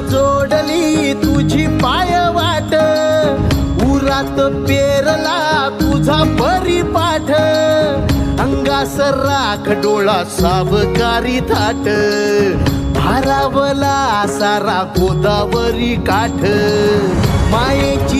जोडली तुझी पाय वाट. उरात पेरला तुझा परिपाठ. अंगास राख डोळा सावकारी थाट. भारावला सारा गोदावरी काठ मायेची